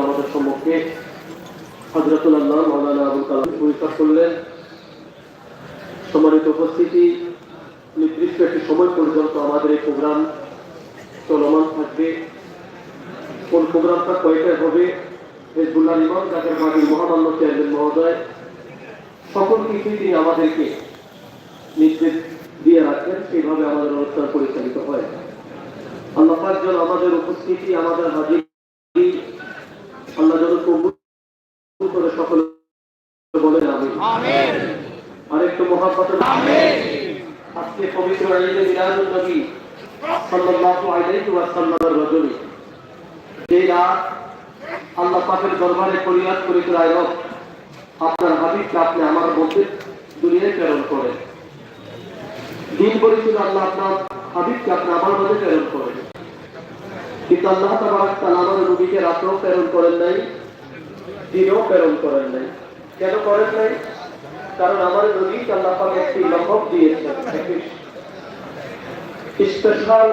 আমাদের সম্মুখে হজরতুল্লাহ পরীক্ষা করলেন। সম্মানিত উপস্থিতি, নির্দিষ্ট একটি সময় পর্যন্ত আমাদের এই প্রোগ্রাম চলমান থাকবে। কোন প্রোগ্রামটা কয়টায় হবে, হেজবুল্লাহ ইমাম কাকের মাটির মহামান্য চেয়ারম্যান মহোদয়, সকল কিছুই তিনি আমাদেরকে নির্দেশ দিয়ে রাখেন। সেইভাবে আমাদের অনুষ্ঠান পরিচালনা আল্লাহ আমাদের উপস্থিতি আমাদের হাজির আল্লাহ যেন কবুল করে সকলে বলেন আমি আরেকটু আজকে পবিত্র মিলাদুন নবী সাল্লাল্লাহু আলাইহি ওয়াসাল্লামের রজনী। যে রাত আল্লাহ পাকের দরবারে করে রায় আপনার হাবিবকে আপনি আমার মধ্যে দুনিয়ায় প্রেরণ করেন। দিন বলেছিল আল্লাহ আপনার হাবিবকে আপনি আমার মধ্যে প্রেরণ করেন। কিন্তু আল্লাহ তাআলা আমার নবীকে রাতেও প্রেরণ করেন নাই, দিনেও প্রেরণ করেন নাই। কেন করেন নাই? কারণ আমার নবীকে আল্লাহ একটি লকব দিয়েছেন স্পেশাল